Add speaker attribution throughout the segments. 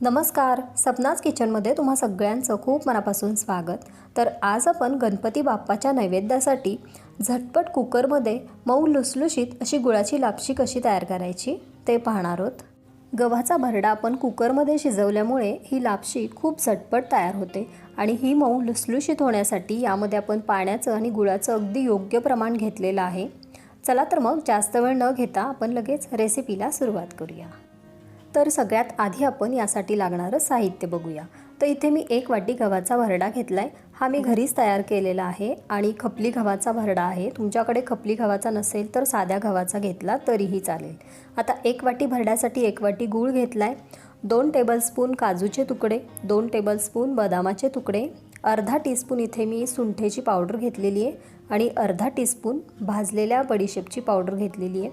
Speaker 1: नमस्कार. सपनाज किचनमध्ये तुम्हा सगळ्यांचं खूप मनापासून स्वागत. तर आज आपण गणपती बाप्पाच्या नैवेद्यासाठी झटपट कुकरमध्ये मऊ लुसलुशीत अशी गुळाची लापशी कशी तयार करायची ते पाहणार आहोत. गव्हाचा भरडा आपण कुकरमध्ये शिजवल्यामुळे ही लापशी खूप झटपट तयार होते आणि ही मऊ लुसलुशीत होण्यासाठी यामध्ये आपण पाण्याचं आणि गुळाचं अगदी योग्य प्रमाण घेतलेलं आहे. चला तर मग जास्त वेळ न घेता आपण लगेच रेसिपीला सुरुवात करूया. तर सगळ्यात आधी आपण यासाठी लागणारं साहित्य बघूया. तर इथे मी एक वाटी गव्हाचा भरडा घेतला आहे हा मी घरीच तयार केलेला आहे आणि खपली गव्हाचा भरडा आहे. तुमच्याकडे खपली गव्हाचा नसेल तर साध्या गव्हाचा घेतला तरीही चालेल. आता एक वाटी भरड्यासाठी एक वाटी गूळ घेतला आहे दोन टेबलस्पून काजूचे तुकडे दोन टेबलस्पून बदामाचे तुकडे अर्धा टीस्पून इथे मी सुंठेची पावडर घेतलेली आहे आणि अर्धा टीस्पून भाजलेल्या बडीशेपची पावडर घेतलेली आहे.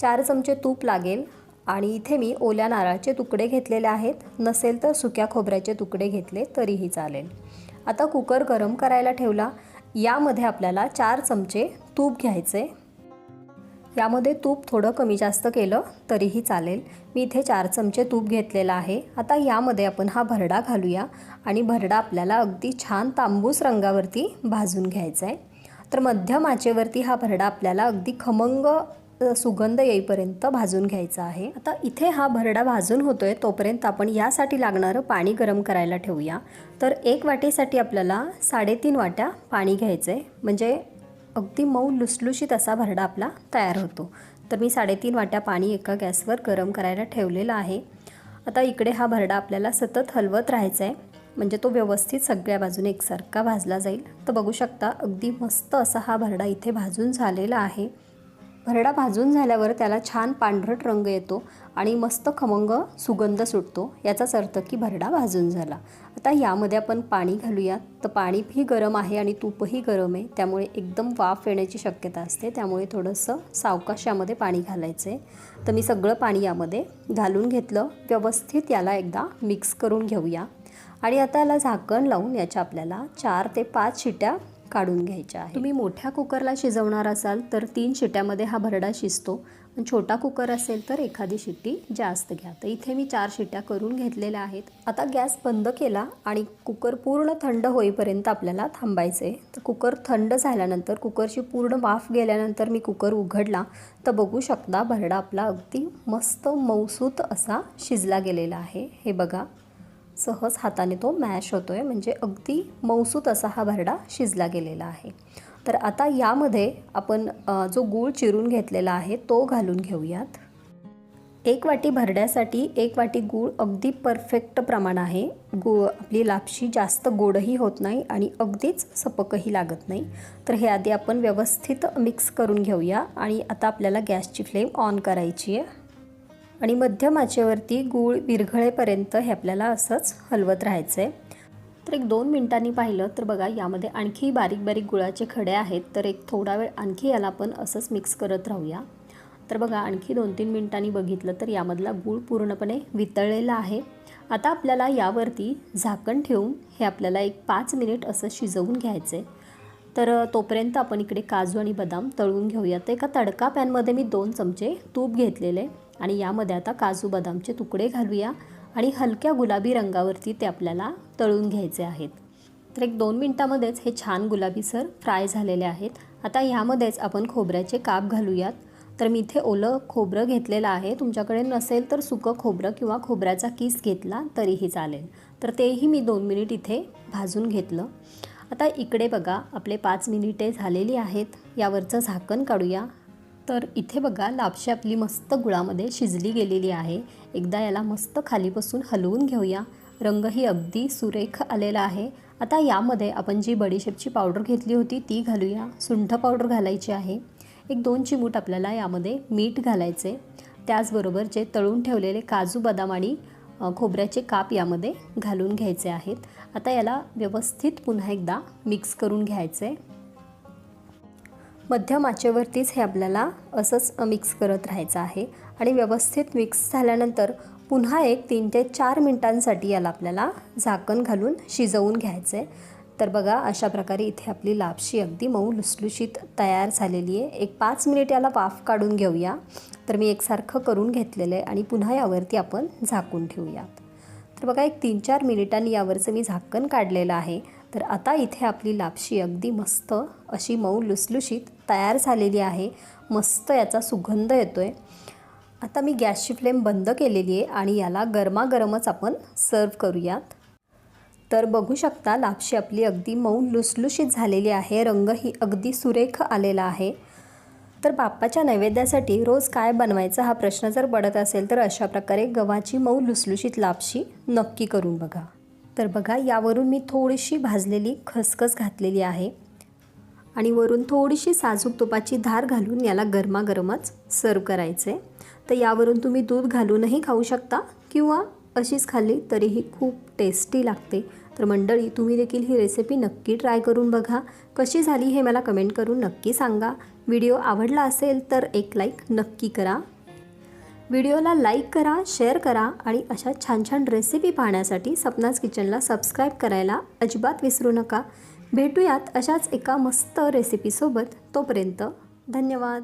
Speaker 1: चार चमचे तूप लागेल. आणि इथे मी ओल्या नारळाचे तुकडे घेतलेले आहेत. नसेल तर सुक्या खोबऱ्याचे तुकडे घेतले तरीही चालेल. आता कुकर गरम करायला ठेवला. यामध्ये आपल्याला चार चमचे तूप घ्यायचे. यामध्ये तूप थोडं कमी जास्त केलं तरीही चालेल. मी इथे चार चमचे तूप घेतलेलं आहे. आता यामध्ये आपण हा भरडा घालूया. आणि भरडा आपल्याला अगदी छान तांबूस रंगावरती भाजून घ्यायचा आहे. तर मध्यम आचेवरती हा भरडा आपल्याला अगदी खमंग सुगंध येईपर्यंत भाजून घ्यायचा आहे. आता इथे हा भरडा भाजून होतोय तोपर्यंत आपण यासाठी लागणारं पाणी गरम करायला ठेवूया. तर एक वाटीसाठी आपल्याला साडेतीन वाट्या पाणी घ्यायचं आहे म्हणजे अगदी मऊ लुसलुशीत असा भरडा आपला तयार होतो. तर मी साडेतीन वाट्या पाणी एका गॅसवर गरम करायला ठेवलेलं आहे. आता इकडे हा भरडा आपल्याला सतत हलवत राहायचा आहे म्हणजे तो व्यवस्थित सगळ्या बाजूने एकसारखा भाजला जाईल. तर बघू शकता अगदी मस्त असा हा भरडा इथे भाजून झालेला आहे. भरडा भाजून झाल्यावर त्याला छान पांढरट रंग येतो आणि मस्त खमंग सुगंध सुटतो. याचाच अर्थ की भरडा भाजून झाला. आता यामध्ये आपण पाणी घालूयात. तर पाणीही गरम आहे आणि तूपही गरम आहे. त्यामुळे एकदम वाफ येण्याची शक्यता असते. त्यामुळे थोडंसं सावकाश यामध्ये पाणी घालायचं आहे तर मी सगळं पाणी यामध्ये घालून घेतलं. व्यवस्थित याला एकदा मिक्स करून घेऊया. आणि आता याला झाकण लावून याच्या आपल्याला चार ते पाच शिट्या काढून घ्यायच्या आहे तुम्ही मोठ्या कुकरला शिजवणार असाल तर तीन शिट्यामध्ये हा भरडा शिजतो. छोटा कुकर असेल तर एखादी शिट्टी जास्त घ्या. तर इथे मी चार शिट्या करून घेतलेल्या आहेत. आता गॅस बंद केला आणि कुकर पूर्ण थंड होईपर्यंत आपल्याला थांबायचे तर कुकर थंड झाल्यानंतर कुकरची पूर्ण वाफ गेल्यानंतर मी कुकर उघडला. तर बघू शकता भरडा आपला अगदी मस्त मऊसूत असा शिजला गेलेला आहे. हे बघा. सहज हाताने तो मॅश होतो आहे म्हणजे अगदी मौसूत असा हा भरडा शिजला गेलेला आहे. तर आता यामध्ये आपण जो गूळ चिरून घेतलेला आहे तो घालून घेऊयात. एक वाटी भरड्यासाठी एक वाटी गूळ अगदी परफेक्ट प्रमाण आहे. गूळ आपली लापशी जास्त गोडही होत नाही आणि अगदीच सपकही लागत नाही. तर हे आधी आपण व्यवस्थित मिक्स करून घेऊया आणि आता आपल्याला गॅसची फ्लेम ऑन करायची आहे. आणि मध्यम आचेवरती गूळ विरघळेपर्यंत हे आपल्याला असंच हलवत राहायचं आहे तर एक दोन मिनटांनी पाहिलं तर बघा यामध्ये आणखी बारीक बारीक गुळाचे खडे आहेत. तर एक थोडा वेळ आणखी याला आपण असंच मिक्स करत राहूया. तर बघा आणखी दोन तीन मिनटांनी बघितलं तर यामधला गूळ पूर्णपणे वितळलेला आहे. आता आपल्याला यावरती झाकण ठेवून हे आपल्याला एक पाच मिनिट असं शिजवून घ्यायचं आहे तर तोपर्यंत आपण इकडे काजू आणि बदाम तळून घेऊया. तर एका तडका पॅनमध्ये मी दोन चमचे तूप घेतलेले. आणि यामध्ये आता काजू बदामचे तुकडे घालूया आणि हलक्या गुलाबी रंगावरती ते आपल्याला तळून घ्यायचे आहेत. तर एक दोन मिनटामध्येच हे छान गुलाबीसर फ्राय झालेले आहेत. आता ह्यामध्येच आपण खोबऱ्याचे काप घालूयात. तर मी इथे ओलं खोबरं घेतलेलं आहे. तुमच्याकडे नसेल तर सुकं खोबरं किंवा खोबऱ्याचा किस घेतला तरीही चालेल. तर तेही मी दोन मिनिट इथे भाजून घेतलं. आता इकडे बघा आपले पाच मिनिटे झालेली आहेत. यावरचं झाकण काढूया. तर इथे बघा लापशी आपली मस्त गुळामध्ये शिजली गेलेली आहे. एकदा याला मस्त खालीपासून हलवून घेऊया. रंगही अगदी सुरेख आलेला आहे. आता यामध्ये आपण जी बडीशेपची पावडर घेतली होती ती घालूया. सुंठ पावडर घालायची आहे. एक दोन चिमूट आपल्याला यामध्ये मीठ घालायचे. त्याचबरोबर जे तळून ठेवलेले काजू बदाम आणि खोबऱ्याचे काप यामध्ये घालून घ्यायचे आहेत. आता याला व्यवस्थित पुन्हा एकदा मिक्स करून घ्यायचे. मध्यम आचेवरतीच हे आपल्याला असंच मिक्स करत राहायचं आहे. आणि व्यवस्थित मिक्स झाल्यानंतर पुन्हा एक तीन ते चार मिनटांसाठी याला आपल्याला झाकण घालून शिजवून घ्यायचं आहे तर बघा अशा प्रकारे इथे आपली लापशी अगदी मऊ लुसलुशीत तयार झालेली आहे. एक पाच मिनिट याला वाफ काढून घेऊया. तर मी एकसारखं करून घेतलेलं आहे आणि पुन्हा यावरती आपण झाकून ठेवूयात. तर बघा एक तीन चार मिनिटांनी यावरचं मी झाकण काढलेलं आहे. तर आता इथे आपली लापशी अगदी मस्त अशी मऊ लुसलुशीत तयार झालेली आहे. मस्त याचा सुगंध येतो आहे आता मी गॅसची फ्लेम बंद केलेली आहे आणि याला गरमागरमच आपण सर्व करूयात. तर बघू शकता लापशी आपली अगदी मऊ लुसलुशीत झालेली आहे. रंगही अगदी सुरेख आलेला आहे. तर बाप्पाच्या नैवेद्यासाठी रोज काय बनवायचा हा प्रश्न जर पडत असेल तर अशा प्रकारे गव्हाची मऊ लुसलुशीत लापशी नक्की करून बघा. तर बघा यावरून मी थोडीशी भाजलेली खसखस घातलेली आहे. आणि वरून थोडीशी साजूक तुपाची धार घालून याला गरमागरमच सर्व करायचं. आहे तर यावरून तुम्ही दूध घालूनही खाऊ शकता किंवा अशीच खाल्ली तरीही खूप टेस्टी लागते. तर मंडळी तुम्ही देखील ही रेसिपी नक्की ट्राय करून बघा. कशी झाली हे मला कमेंट करून नक्की सांगा. व्हिडिओ आवडला असेल तर एक लाईक नक्की करा. व्हिडिओला लाईक करा शेअर करा आणि अशा छान छान रेसिपी पाहण्यासाठी सपनाज किचनला सबस्क्राईब करायला अजिबात विसरू नका. भेटूयात अशाच एका मस्त रेसिपीसोबत तोपर्यंत धन्यवाद.